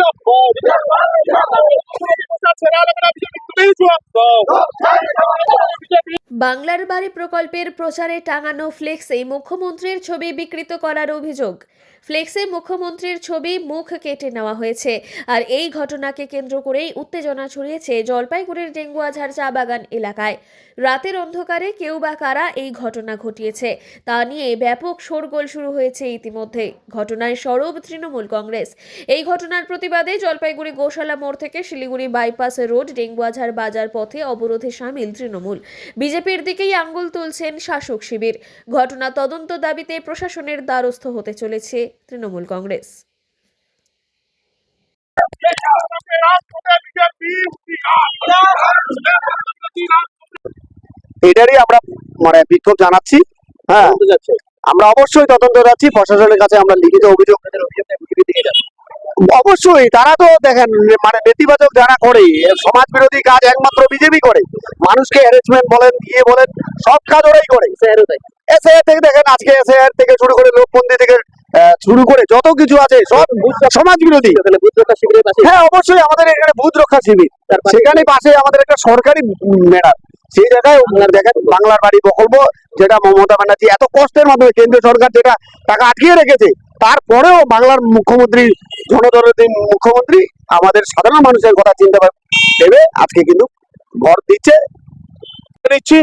Tira a porra! Sensacional, maravilhoso! Beijo, Abdol! বাংলার বাড়ি প্রকল্পের প্রচারে টাঙানো ফ্লেক্সে মুখ্যমন্ত্রীর ছবি বিকৃত করার অভিযোগ। ফ্লেক্সে মুখ্যমন্ত্রীর ছবি মুখ কেটে নেওয়া হয়েছে আর এই ঘটনাকে কেন্দ্র করেই উত্তেজনা ছড়িয়েছে জলপাইগুড়ির ডেঙ্গুয়াঝাড় চা বাগান এলাকায়। রাতের অন্ধকারে কেউ বা কারা এই ঘটনা ঘটিয়েছে তা নিয়ে ব্যাপক শোরগোল শুরু হয়েছে ইতিমধ্যে। ঘটনায় সরব তৃণমূল কংগ্রেস। এই ঘটনার প্রতিবাদে জলপাইগুড়ি গোশালা মোড় থেকে শিলিগুড়ি বাইপাস রোড ডেঙ্গুয়াঝাড় বাজার পথে অবরোধে সামিল তৃণমূল। বিজেপির দিকেই আঙ্গুল তুলছেন শাসক শিবির। ঘটনা তদন্ত দাবিতে প্রশাসনের দ্বারস্থ হতে চলেছে তৃণমূল কংগ্রেস। এটারই আমরা মানে বিক্ষোভ জানাচ্ছি হ্যাঁ? আমরা অবশ্যই তদন্ত যাচ্ছি প্রশাসনের কাছে আমরা লিখিত অভিযোগ অবশ্যই তারা তো দেখেন মানে নেতিবাচক যারা করে সমাজ বিরোধী কাজ একমাত্র বিজেপি করে। মানুষকে হ্যারাসমেন্ট বলেন ইয়ে বলেন সব কাজ ওরাই করে এসআইআর থেকে দেখেন আজকে এসআইআর থেকে শুরু করে লোকবন্দি থেকে শুরু করে যত কিছু আছে সব সমাজ বিরোধী হ্যাঁ অবশ্যই আমাদের এখানে ভূত রক্ষা শিবির। সেখানে পাশে আমাদের একটা সরকারি মেলা। সেই জায়গায় দেখেন বাংলার বাড়ি প্রকল্প যেটা মমতা ব্যানার্জি এত কষ্টের মাধ্যমে কেন্দ্রীয় সরকার যেটা টাকা আটকিয়ে রেখেছে তারপরেও বাংলার মুখ্যমন্ত্রী জনদলতি মুখ্যমন্ত্রী আমাদের সাধারণ মানুষের কথা চিন্তা ভাব- আজকে কিন্তু ঘর দিচ্ছে। নিচ্ছি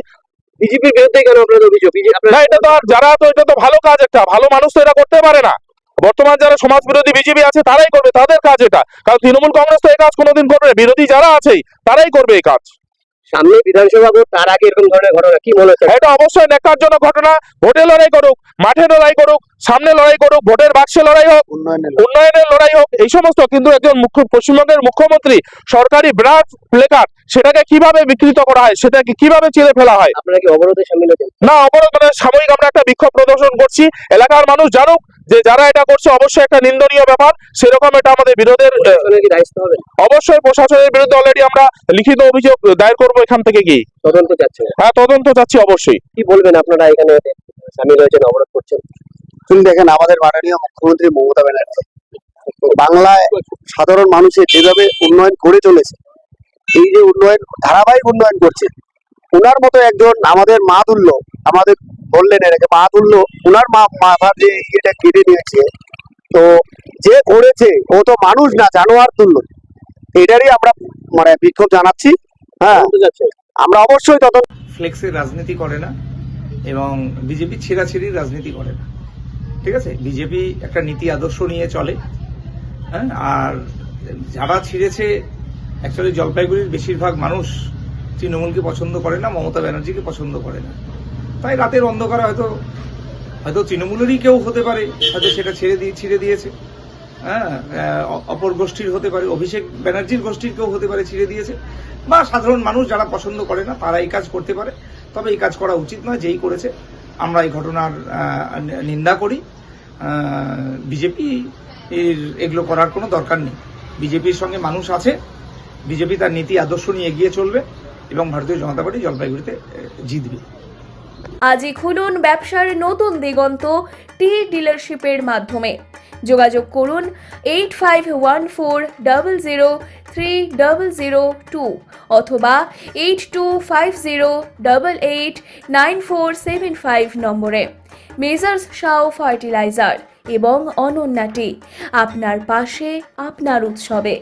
বিজেপির বিরুদ্ধে কেন আপনাদের অভিযোগ? না এটা তো আর যারা তো এটা তো ভালো কাজ একটা। ভালো মানুষ তো এটা করতে পারে না। বর্তমান যারা সমাজ বিরোধী বিজেপি আছে তারাই করবে। তাদের কাজ এটা। কারণ তৃণমূল কংগ্রেস তো এই কাজ কোনোদিন করবে। বিরোধী যারা আছে তারাই করবে এই কাজ। সামনে বিধানসভা ভোট তার আগে এরকম ধরনের ঘটনা কি মনে হচ্ছে? এটা অবশ্যই ন্যাক্কারজনক ঘটনা। ভোটে লড়াই করুক মাঠে লড়াই করুক সামনে লড়াই করুক ভোটের বাক্সে লড়াই হোক উন্নয়নের লড়াই। হোক এই সমস্ত কিন্তু একজন মুখ্য পশ্চিমবঙ্গের মুখ্যমন্ত্রী সরকারি ব্রাঞ্চ প্লেকার্ড সেটাকে কীভাবে বিকৃত করা হয় সেটাকে কীভাবে চিরে ফেলা হয়? না অবরোধ মানে সাময়িক আমরা একটা বিক্ষোভ প্রদর্শন করছি। এলাকার মানুষ জানুক যে যারা এটা করছে অবশ্যই একটা নিন্দনীয় ব্যাপার। সেরকম এটা আমাদের বিরোধের কি অবশ্যই প্রশাসনের বিরুদ্ধে অলরেডি আমরা লিখিত অভিযোগ দায়ের করব এখান থেকে গিয়ে। তদন্ত যাচ্ছে হ্যাঁ তদন্ত যাচ্ছি অবশ্যই। কি বলবেন আপনারা এখানে? সামিল হয়েছেন অবরোধ করছেন। শুনুন দেখেন আমাদের মাননীয় মুখ্যমন্ত্রী মমতা ব্যানার্জি বাংলায় সাধারণ মানুষের যেভাবে উন্নয়ন করে চলেছে এই যে উন্নয়ন ধারাবাহিক উন্নয়ন করছে ওনার মতো একজন আমাদের মা তুল্য আমাদের বললেন এটাকে মা তুল্য ওনার মা মাথার যে ইয়েটা কেটে নিয়েছে তো যে করেছে ও তো মানুষ না জানোয়ার তুল্য। এটারই আমরা মানে বিক্ষোভ জানাচ্ছি হ্যাঁ। আমরা অবশ্যই তদন্ত ফ্লেক্সের রাজনীতি করে না এবং বিজেপি ছেঁড়াছেড়ির রাজনীতি করে না। ঠিক আছে? বিজেপি একটা নীতি আদর্শ নিয়ে চলে হ্যাঁ? আর যারা ছিঁড়েছে অ্যাকচুয়ালি জলপাইগুড়ির বেশিরভাগ মানুষ তৃণমূলকে পছন্দ করে না, মমতা ব্যানার্জিকে পছন্দ করে না। তাই রাতের অন্ধকারে হয়তো হয়তো তৃণমূলেরই কেউ হতে পারে, হয়তো সেটা ছেড়ে দিয়ে, ছিঁড়ে দিয়েছে হ্যাঁ? অপর গোষ্ঠীর হতে পারে, অভিষেক ব্যানার্জির গোষ্ঠীর কেউ হতে পারে, ছিঁড়ে দিয়েছে। বা সাধারণ মানুষ যারা পছন্দ করে না, তারা এই কাজ করতে পারে। তবে এই কাজ করা উচিত নয়, যেই করেছে, আমরা এই ঘটনার নিন্দা করি। বিজেপি এগুলো করার কোনো দরকার নেই। বিজেপির সঙ্গে মানুষ আছে, বিজেপি তার নীতি আদর্শ নিয়ে এগিয়ে চলবে এবং ভারতীয় জনতা পার্টি জলপাইগুড়িতে জিতবে। আজই খুলুন ব্যবসার নতুন দিগন্ত টি ডিলারশিপের মাধ্যমে। যোগাযোগ করুন eight five one four double zero three double zero two অথবা eight two five zero double eight nine four seven five নম্বরে। মেজার্স শাও ফার্টিলাইজার এবং অনন্যাটি আপনার পাশে আপনার উৎসবে।